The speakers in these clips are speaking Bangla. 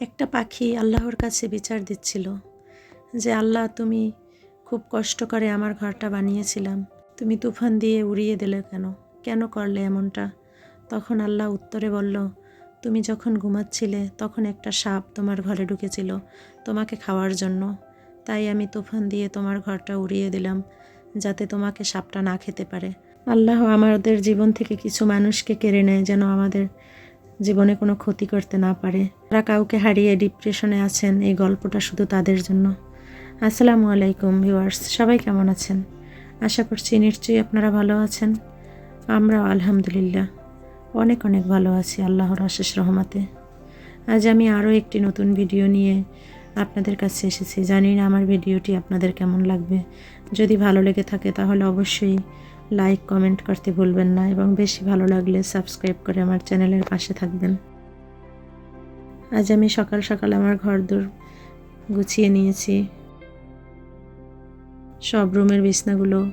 একটা পাখি আল্লাহর কাছে বিচার দিচ্ছিল যে, আল্লাহ, তুমি খুব কষ্ট করে আমার ঘরটা বানিয়েছিলাম। তুমি তুফান দিয়ে উড়িয়ে দিলে কেন? কেন করলে এমনটা? তখন আল্লাহ উত্তরে বলল, তুমি যখন ঘুমাচ্ছিলে, তখন একটা সাপ তোমার ঘরে ঢুকেছিল তোমাকে খাওয়ার জন্য। তাই আমি তুফান দিয়ে তোমার ঘরটা উড়িয়ে দিলাম যাতে তোমাকে সাপটা না খেতে পারে। আল্লাহ আমাদের জীবন থেকে কিছু মানুষকে কেড়ে নেয় যেন আমাদের জীবনে কোনো ক্ষতি করতে না পারে। তারা কাউকে হারিয়ে ডিপ্রেশনে আছেন, এই গল্পটা শুধু তাদের জন্য। আসসালামু আলাইকুম ভিউয়ার্স সবাই কেমন আছেন? আশা করছি নিশ্চয়ই আপনারা ভালো আছেন। আমরাও আলহামদুলিল্লাহ, অনেক অনেক ভালো আছি আল্লাহর আশেষ রহমাতে। আজ আমি আরও একটি নতুন ভিডিও নিয়ে আপনাদের কাছে এসেছি। জানি না আমার ভিডিওটি আপনাদের কেমন লাগবে। যদি ভালো লেগে থাকে তাহলে অবশ্যই লাইক, কমেন্ট করতে ভুলবেন না এবং বেশি ভালো লাগলে সাবস্ক্রাইব করে আমার চ্যানেলের পাশে থাকবেন। আজ আমি সকাল সকাল আমার ঘর দূর গুছিয়ে নিয়েছি। সব রুমের বিছনাগুলো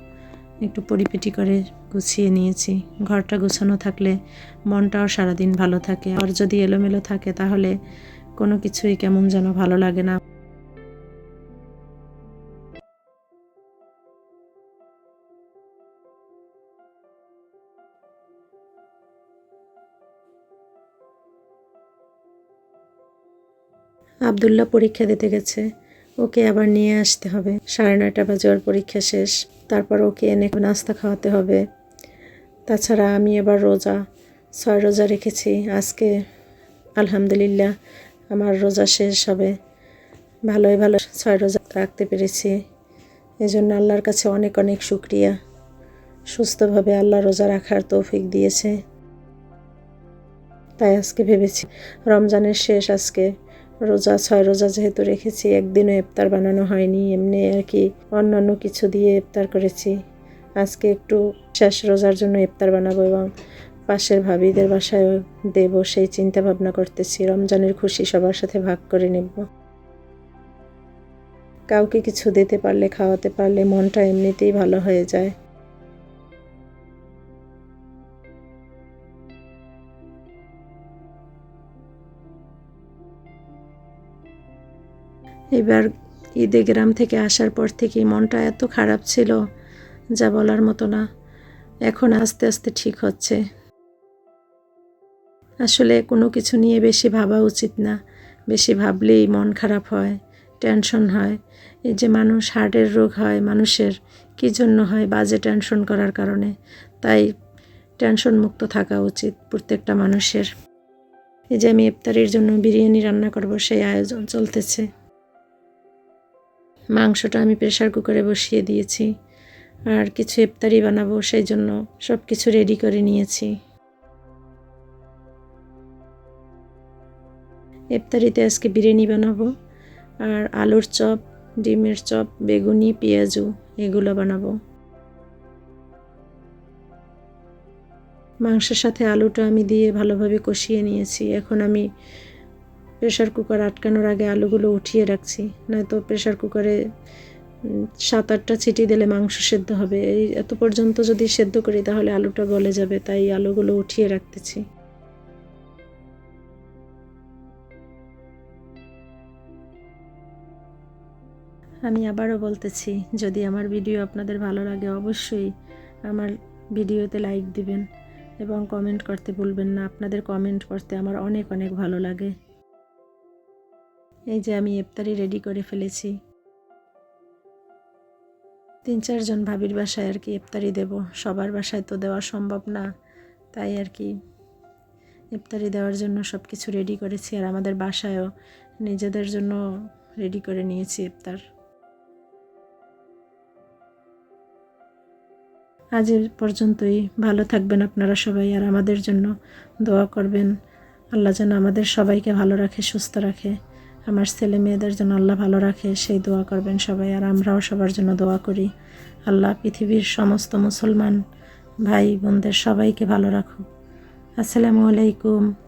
একটু পরিপিটি করে গুছিয়ে নিয়েছি। ঘরটা গুছানো থাকলে মনটাও সারাদিন ভালো থাকে। আর যদি এলোমেলো থাকে তাহলে কোনো কিছুই কেমন যেন ভালো লাগে না। আবদুল্লাহ পরীক্ষা দিতে গেছে। ওকে আবার নিয়ে আসতে হবে। সাড়ে নয়টা বাজে ওর পরীক্ষা শেষ। তারপর ওকে এনে নাস্তা খাওয়াতে হবে। তাছাড়া আমি এবার রোজা। ছয় রোজা রেখেছি। আজকে আলহামদুলিল্লাহ আমার রোজা শেষ হবে। ভালোই, ভালো ছয় রোজা রাখতে পেরেছি। এই জন্য আল্লাহর কাছে অনেক অনেক শুক্রিয়া। সুস্থভাবে আল্লাহ রোজা রাখার তৌফিক দিয়েছে। তাই আজকে ভেবেছি রমজানের শেষ আজকে। রোজা, ছয় রোজা যেহেতু রেখেছি, একদিনও ইফতার বানানো হয়নি, এমনি আর কি অন্যান্য কিছু দিয়ে ইফতার করেছি। আজকে একটু শেষ রোজার জন্য ইফতার বানাবো এবং পাশের ভাবিদের বাসায় দেব সেই চিন্তা ভাবনা করতেছি। রমজানের খুশি সবার সাথে ভাগ করে নেব। কাউকে কিছু দিতে পারলে, খাওয়াতে পারলে মনটা এমনিতেই ভালো হয়ে যায়। এবার ঈদে গ্রাম থেকে আসার পর থেকে মনটা এত খারাপ ছিল, যা বলার মতো না। এখন আস্তে আস্তে ঠিক হচ্ছে। আসলে কোনো কিছু নিয়ে বেশি ভাবা উচিত না। বেশি ভাবলেই মন খারাপ হয়, টেনশন হয়। এই যে মানুষ হার্টের রোগ হয়, মানুষের কী জন্য হয় বাজে টেনশন করার কারণে? তাই টেনশন মুক্ত থাকা উচিত প্রত্যেকটা মানুষের। এই যে আমি ইফতারির জন্য বিরিয়ানি রান্না করব, সেই আয়োজন চলতেছে। মাংসটা আমি প্রেশার কুকারে বসিয়ে দিয়েছি। আর কিছু ইফতারি বানাবো সেই জন্য সব কিছু রেডি করে নিয়েছি। ইফতারিতে আজকে বিরিয়ানি বানাবো, আর আলুর চপ, ডিমের চপ, বেগুনি, পেঁয়াজু, এগুলো বানাবো। মাংসের সাথে আলুটা আমি দিয়ে ভালোভাবে কষিয়ে নিয়েছি। এখন আমি প্রেশার কুকার আটকানোর আগে আলুগুলো উঠিয়ে রাখছি, নয়তো প্রেশার কুকারে সাত আটটা ছিটি দিলে মাংস সেদ্ধ হবে। এই এত পর্যন্ত যদি সেদ্ধ করি তাহলে আলুটা গলে যাবে, তাই আলুগুলো উঠিয়ে রাখতেছি। আমি আবারও বলতেছি, যদি আমার ভিডিও আপনাদের ভালো লাগে অবশ্যই আমার ভিডিওতে লাইক দিবেন এবং কমেন্ট করতে ভুলবেন না। আপনাদের কমেন্ট করতে আমার অনেক অনেক ভালো লাগে। এই যে আমি ইফতারি রেডি করে ফেলেছি। তিন চারজন ভাবির বাসায় আর কি ইফতারি দেব। সবার বাসায় তো দেওয়া সম্ভব না। তাই আর কি ইফতারি দেওয়ার জন্য সব কিছু রেডি করেছি আর আমাদের বাসায়ও নিজেদের জন্য রেডি করে নিয়েছি ইফতার। আজ পর্যন্তই। ভালো থাকবেন আপনারা সবাই আর আমাদের জন্য দোয়া করবেন। আল্লাহ যেন আমাদের সবাইকে ভালো রাখে, সুস্থ রাখে। আমার ছেলে মেয়েদের যেন আল্লাহ ভালো রাখে, সেই দোয়া করবেন সবাই। আর আমরাও সবার জন্য দোয়া করি। আল্লাহ পৃথিবীর সমস্ত মুসলমান ভাই বোনদের সবাইকে ভালো রাখুক। আসসালামু আলাইকুম।